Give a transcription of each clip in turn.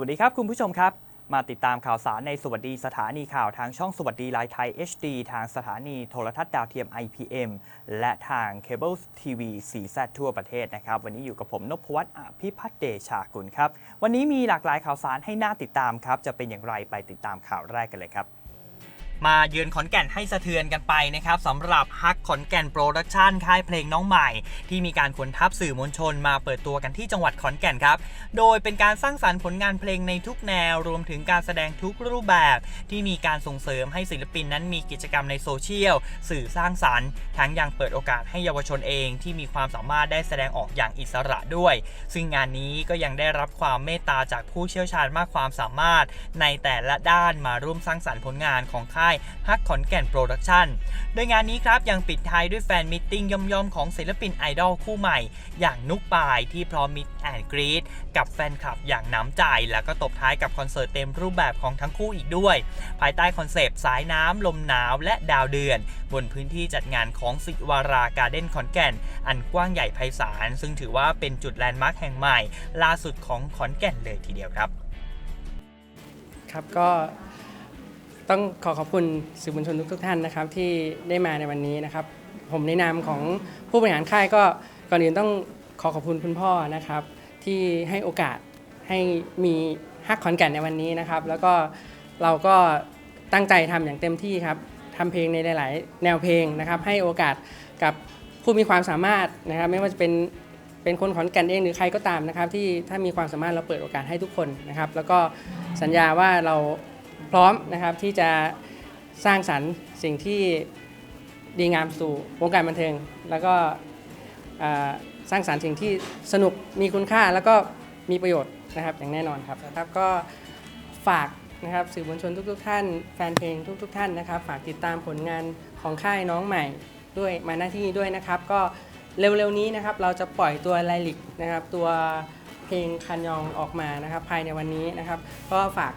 วัสดีครับคุณผู้ชมครับ มาติดตามข่าวสารในสวัสดีสถานีข่าวทางช่องสวัสดีไลน์ไทย HD ทางสถานีโทรทัศน์ดาวเทียม IPM และทางเคเบิลทีวีสีแซทั่วประเทศนะครับ วันนี้อยู่กับผมนพวัตรอภิพัฒน์เดชากุลครับ วันนี้มีหลากหลายข่าวสารให้น่าติดตามครับ จะเป็นอย่างไรไปติดตามข่าวแรกกันเลยครับ มาเยือนขอนแก่นให้สะเทือนกันไปนะครับสำหรับฮักขอนแก่นโปรดักชันค่ายเพลงน้องใหม่ ที่มีการขนทัพสื่อมวลชนมาเปิดตัวกันที่จังหวัดขอนแก่นครับ โดยเป็นการสร้างสรรค์ผลงานเพลงในทุกแนว รวมถึงการแสดงทุกรูปแบบ ที่มีการส่งเสริมให้ศิลปินนั้นมีกิจกรรมในโซเชียลสื่อสร้างสรรค์ ทั้งยังเปิดโอกาสให้เยาวชนเองที่มีความสามารถได้แสดงออกอย่างอิสระด้วย ซึ่งงานนี้ก็ยังได้รับความเมตตาจากผู้เชี่ยวชาญมากความสามารถ ในแต่ละด้านมาร่วมสร้างสรรค์ผลงานของค่ายฮักขอนแก่นโปรดักชั่นโดยงานนี้ครับยังปิดท้ายด้วยแฟนมิทติ้งย่อมๆของศิลปินไอดอลคู่ใหม่ อย่างนุกปายที่พร้อมมิดแอนกรีดกับแฟนคลับอย่างน้ำใจ แล้วก็ตบท้ายกับคอนเสิร์ตเต็มรูปแบบของทั้งคู่อีกด้วย ภายใต้คอนเซปต์สายน้ำลมหนาวและดาวเดือน บนพื้นที่จัดงานของสิวาราการ์เด้นขอนแก่น อันกว้างใหญ่ไพศาลซึ่งถือว่าเป็นจุดแลนด์มาร์คแห่งใหม่ ล่าสุดของขอนแก่นเลยทีเดียวครับ ครับก็ ต้องขอขอบคุณสื่อมวลชนทุกๆท่านนะครับที่ได้มาในวันนี้นะครับ ผมในนามของผู้บริหารค่ายก็ก่อนอื่นต้องขอขอบคุณคุณพ่อนะครับ ที่ให้โอกาสให้มีฮักขอนแก่นในวันนี้นะครับ แล้วก็เราก็ตั้งใจทำอย่างเต็มที่ครับทำเพลงในหลาย ๆ แนวเพลงนะครับ ให้โอกาสกับผู้มีความสามารถนะครับ ไม่ว่าจะเป็นเป็นคนขอนแก่นเองหรือใครก็ตามนะครับ ที่ถ้ามีความสามารถเราเปิดโอกาสให้ทุกคนนะครับ แล้วก็สัญญาว่าเรา พร้อมนะครับที่จะสร้างสรรค์สิ่งที่ดีงามสู่วงการบันเทิง แล้วก็สร้างสรรค์สิ่งที่สนุกมีคุณค่าแล้วก็มีประโยชน์นะครับอย่างแน่นอนครับครับก็ฝากนะครับสื่อมวลชนทุก ๆ ท่าน แฟนเพลงทุก ๆ ท่านนะครับ ฝากติดตามผลงานของค่ายน้องใหม่ด้วยมาหน้าที่นี้ด้วยนะครับ ก็เร็วๆนี้นะครับเราจะปล่อยตัวไลลิกนะครับตัวเพลงคันยองออกมานะครับ ภายในวันนี้นะครับ ก็ฝาก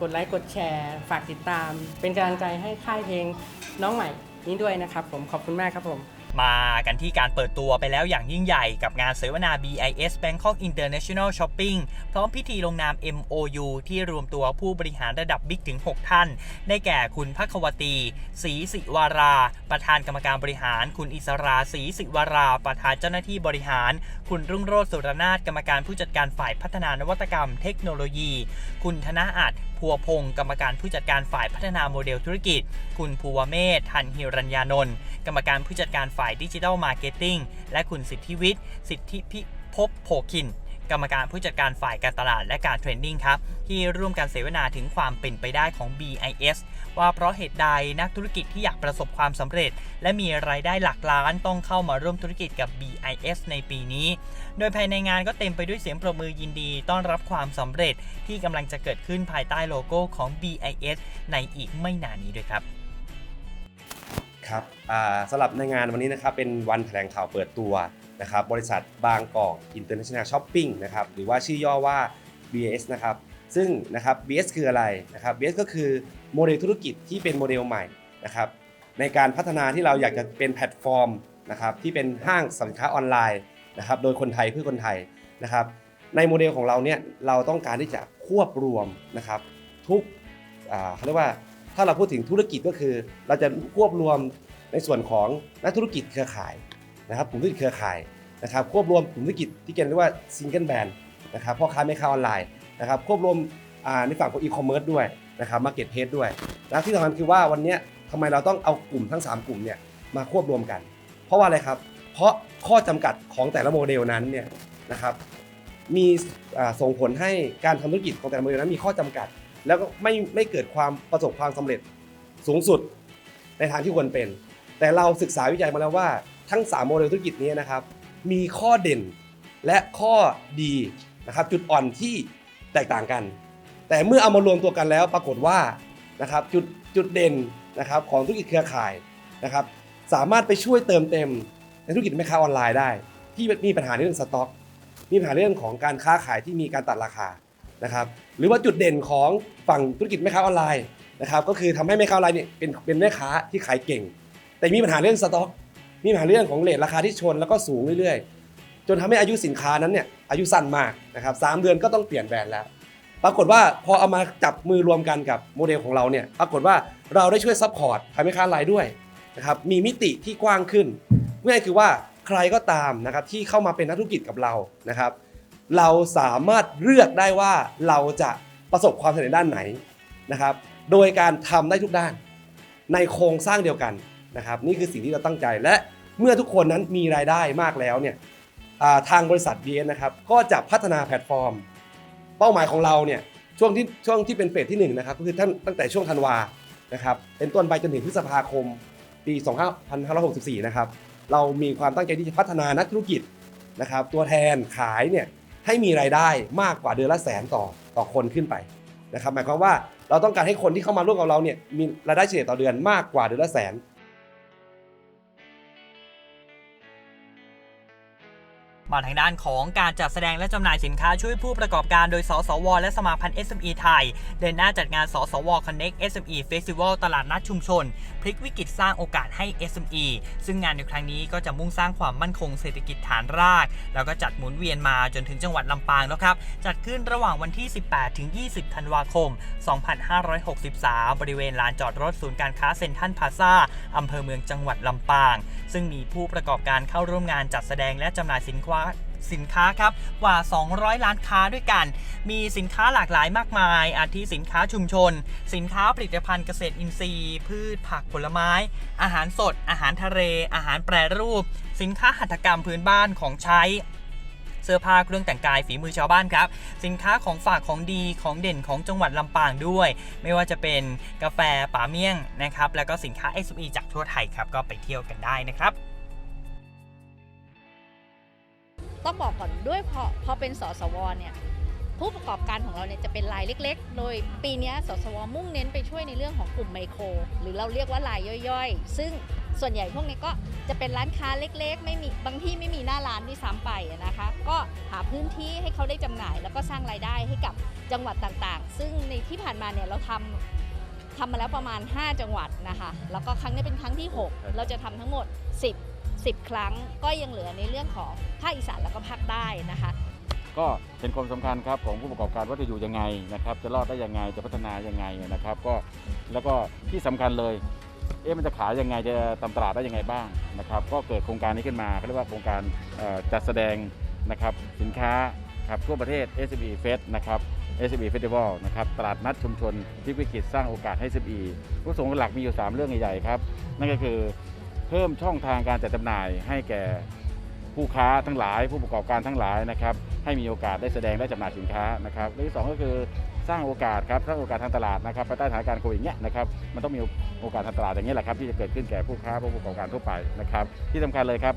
กดไลค์กดแชร์ ฝากติดตาม เป็นกำลังใจให้ค่ายเพลงน้องใหม่นี้ด้วยนะครับผมขอบคุณมากครับผม มากันที่การเปิดตัวไปแล้วอย่างยิ่งใหญ่กับงานเสวนา BIS Bangkok International Shopping พร้อมพิธีลงนาม MOU ที่รวมตัวผู้บริหารระดับบิ๊กถึง 6 ท่าน ได้แก่คุณพักวตีศรีสิวารา ประธานกรรมการบริหาร คุณอิสราศรีสิวารา ประธานเจ้าหน้าที่บริหาร คุณรุ่งโรจน์สุรนาถกรรมการผู้จัดการฝ่ายพัฒนานวัตกรรม เทคโนโลยี คุณธนาอาจพัวพงศ์กรรมการผู้จัดการฝ่ายพัฒนาโมเดลธุรกิจ คุณภูวเมธทันหิรัญญานนท์กรรมการผู้จัดการฝ่ายดิจิทัลมาร์เก็ตติ้งและคุณสิทธิวิทย์ สิทธิพิภพโภคิน กรรมการผู้จัดการฝ่ายการตลาดและการเทรนนิ่งครับ ที่ร่วมกันเสวนาถึงความเป็นไปได้ของ BIS ว่าเพราะเหตุใดนักธุรกิจที่อยากประสบความสำเร็จ และมีรายได้หลักล้านต้องเข้ามาร่วมธุรกิจกับ BIS ในปีนี้ โดยภายในงานก็เต็มไปด้วยเสียงปรบมือยินดี ต้อนรับความสำเร็จที่กำลังจะเกิดขึ้นภายใต้โลโก้ของ BIS ในอีกไม่นานนี้ด้วยครับ ครับสำหรับในงานวันนี้นะครับเป็นวันแถลงข่าวเปิดตัวนะครับบริษัทบางกอก International Shopping นะครับหรือว่าชื่อย่อว่า BS นะครับซึ่งนะครับ BS คืออะไรนะครับ BS ก็คือโมเดลธุรกิจที่เป็นโมเดลใหม่นะครับในการพัฒนาที่เราอยากจะเป็นแพลตฟอร์มนะครับที่เป็นห้างสินค้าออนไลน์นะครับโดยคนไทยเพื่อคนไทยนะครับในโมเดลของเราเนี่ยเราต้องการที่จะควบรวมนะครับทุกเขาเรียกว่า ถ้าเราพูดถึงธุรกิจก็คือ เราจะควบรวมในส่วนของนักธุรกิจเครือข่ายนะครับกลุ่มธุรกิจเครือข่ายนะครับควบรวมกลุ่มธุรกิจที่เรียกว่าซิงเกิลแบรนด์นะครับพ่อค้าแม่ค้าออนไลน์นะครับควบรวมในฝั่งของอีคอมเมิร์ซด้วยนะครับมาร์เก็ตเพจด้วยและที่สำคัญคือว่าวันนี้ทำไมเราต้องเอากลุ่มทั้ง 3 กลุ่มเนี่ยมาควบรวมกัน เพราะว่าอะไรครับ เพราะข้อจำกัดของแต่ละโมเดลนั้นเนี่ยนะครับมีส่งผลให้การทำธุรกิจของแต่ละโมเดลนั้นมีข้อจำกัด แล้วก็ไม่ไม่เกิดความประสบความสำเร็จสูงสุดในทางที่ควรเป็น แต่เราศึกษาวิจัยมาแล้วว่าทั้ง 3 โมเดลธุรกิจนี้นะครับ มีข้อเด่นและข้อดีนะครับจุดอ่อนที่แตกต่างกัน แต่เมื่อเอามารวมตัวกันแล้วปรากฏว่านะครับจุดจุดเด่นนะครับของธุรกิจเครือข่ายนะครับสามารถไปช่วยเติมเต็มในธุรกิจแม่ค้าออนไลน์ได้ ที่มีปัญหาเรื่องสต็อก มีปัญหาเรื่องของการค้าขายที่มีการตัดราคา นะครับหรือว่าจุดเด่นของฝั่งธุรกิจแม่ค้าออนไลน์นะครับก็คือทำให้แม่ค้าออนไลน์เนี่ยเป็นเป็นแม่ค้าที่ขายเก่ง แต่มีปัญหาเรื่องสต็อก มีปัญหาเรื่องของเลทราคาที่ชนแล้วก็สูงเรื่อยๆ จนทำให้อายุสินค้านั้นเนี่ยอายุสั้นมากนะครับสามเดือนก็ต้องเปลี่ยนแบรนด์แล้ว ปรากฏว่าพอเอามาจับมือรวมกันกับโมเดลของเราเนี่ยปรากฏว่าเราได้ช่วยซัพพอร์ตขายแม่ค้าออนไลน์ด้วยนะครับมีมิติที่กว้างขึ้นง่ายคือว่าใครก็ตามนะครับที่เข้ามาเป็นนักธุรกิจกับเรานะครับ เราสามารถเลือกได้ว่าเราจะประสบความสำเร็จด้านไหนนะครับ โดยการทำได้ทุกด้าน ในโครงสร้างเดียวกันนะครับ นี่คือสิ่งที่เราตั้งใจและเมื่อทุกคนนั้นมีรายได้มากแล้วเนี่ยาทางบริษัท BN นะครับก็จะพัฒนาแพลตฟอร์ม เป้าหมายของเราเนี่ยช่วงที่ช่วงที่เป็นเฟสที่1นะครับก็คือท่านตั้งแต่ช่วงธันวานะครับเป็นต้นไปจนถึงพฤษภาคมปี 2564 นะครับ เรามีความตั้งใจที่จะพัฒนานักธุรกิจนะครับ ตัวแทนขายเนี่ย ให้มีรายได้มากกว่าเดือนละแสนต่อต่อคนขึ้นไปนะครับหมายความว่าเราต้องการให้คนที่เข้ามาร่วมกับเราเนี่ยมีรายได้เฉลี่ยต่อเดือนมากกว่าเดือนละแสน มาทางด้านของการจัดแสดงและจำหน่ายสินค้าช่วยผู้ประกอบการโดย สสว และสมาพันธ์ SME ไทย เดินหน้าจัดงาน สสว Connect SME Festival ตลาดนัดชุมชน พลิกวิกฤตสร้างโอกาสให้ SME ซึ่งงานในครั้งนี้ก็จะมุ่งสร้างความมั่นคงเศรษฐกิจฐานราก แล้วก็จัดหมุนเวียนมาจนถึงจังหวัดลำปางแล้วครับ จัดขึ้นระหว่างวันที่ 18 ถึง 20 ธันวาคม 2563 บริเวณลานจอดรถศูนย์การค้าเซ็นทรัลพาซาอำเภอเมืองจังหวัดลำปาง ซึ่งมีผู้ประกอบการเข้าร่วมงานจัดแสดงและจำหน่ายสินค้าสินค้าครับกว่า 200 ล้านค้าด้วยกัน มีสินค้าหลากหลายมากมาย อาทิสินค้าชุมชน สินค้าผลิตภัณฑ์เกษตรอินทรีย์ พืชผักผลไม้ อาหารสด อาหารทะเล อาหารแปรรูป สินค้าหัตถกรรมพื้นบ้านของใช้เสื้อผ้าเครื่องแต่งกายฝีมือชาวบ้านครับ สินค้าของฝากของดีของเด่นของจังหวัดลำปางด้วย ไม่ว่าจะเป็นกาแฟป่าเมี่ยงนะครับ แล้วก็สินค้า SME จากทั่วไทยครับ ก็ไปเที่ยวกันได้นะครับ ต้องบอกก่อนด้วยพอพอเป็นสสวเนี่ยผู้ประกอบการของเราเนี่ยจะเป็นรายเล็ก ๆ โดยปีเนี้ยสสวมุ่งเน้นไปช่วยในเรื่องของกลุ่มไมโคร หรือเราเรียกว่ารายย่อยๆ ซึ่งส่วนใหญ่พวกนี้ก็จะเป็นร้านค้าเล็กๆ ไม่มีบางที่ไม่มีหน้าร้านด้วยซ้ำไปอะนะคะ ก็หาพื้นที่ให้เขาได้จำหน่าย แล้วก็สร้างรายได้ให้กับจังหวัดต่างๆ ซึ่งในที่ผ่านมาเนี่ยเราทำทำมาแล้วประมาณ 5 จังหวัดนะคะ แล้วก็ครั้งนี้เป็นครั้งที่ 6 เราจะทำทั้งหมด 10 10 ครั้งก็ยังเหลือในเรื่องของภาคอีสานแล้วก็ภาคใต้นะคะ ก็เป็นความสำคัญครับของผู้ประกอบการว่าจะอยู่ยังไงนะครับ จะรอดได้ยังไงจะพัฒนายังไงนะครับ ก็แล้วก็ที่สำคัญเลย เอ๊ะมันจะขายยังไงจะทำตลาดได้ยังไงบ้างนะครับ ก็เกิดโครงการนี้ขึ้นมาเขาเรียกว่าโครงการเอ่อจัดแสดงนะครับสินค้าครับทั่วประเทศ SME Fest นะครับ SME Festival นะครับตลาดนัดชุมชนที่วิกฤตสร้างโอกาสให้ SME ผู้สงหลักมีอยู่ 3 เรื่องใหญ่ๆครับ นั่นก็คือ เพิ่มช่องทางการจัดจำหน่าย ให้แก่ผู้ค้าทั้งหลาย ผู้ประกอบการทั้งหลายนะครับ ให้มีโอกาสได้แสดงได้จำหน่ายสินค้านะครับและที่สองก็คือสร้างโอกาสครับสร้างโอกาสทางตลาดนะครับภายใต้สถานการณ์โควิดเนี้ยนะครับมันต้องมีโอกาสทางตลาดอย่างนี้ยแหละครับที่จะเกิดขึ้นแก่ผู้ค้าผู้ประกอบการทั่วไปนะครับ ที่สำคัญเลยครับ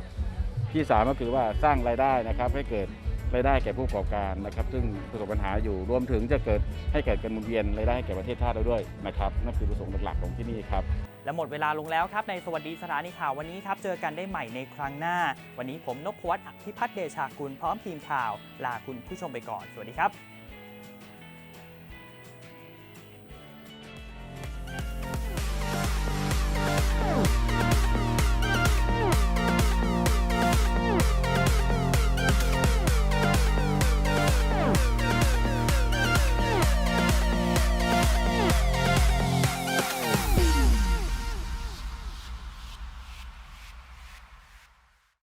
ที่สามก็คือว่าสร้างรายได้นะครับให้เกิด รายได้แก่ผู้ประกอบการนะครับ ซึ่งประสบปัญหาอยู่รวมถึงจะเกิดให้เกิดการหมุนเวียนรายได้แก่ประเทศชาติเราด้วยนะครับนั่นคือประสงค์หลักๆของที่นี่ครับและหมดเวลาลงแล้วครับในสวัสดีสถานีข่าววันนี้ครับ เจอกันได้ใหม่ในครั้งหน้า วันนี้ผมนพวัตอภิพัฒน์เดชากุลพร้อมทีมข่าว ลาคุณผู้ชมไปก่อน สวัสดีครับ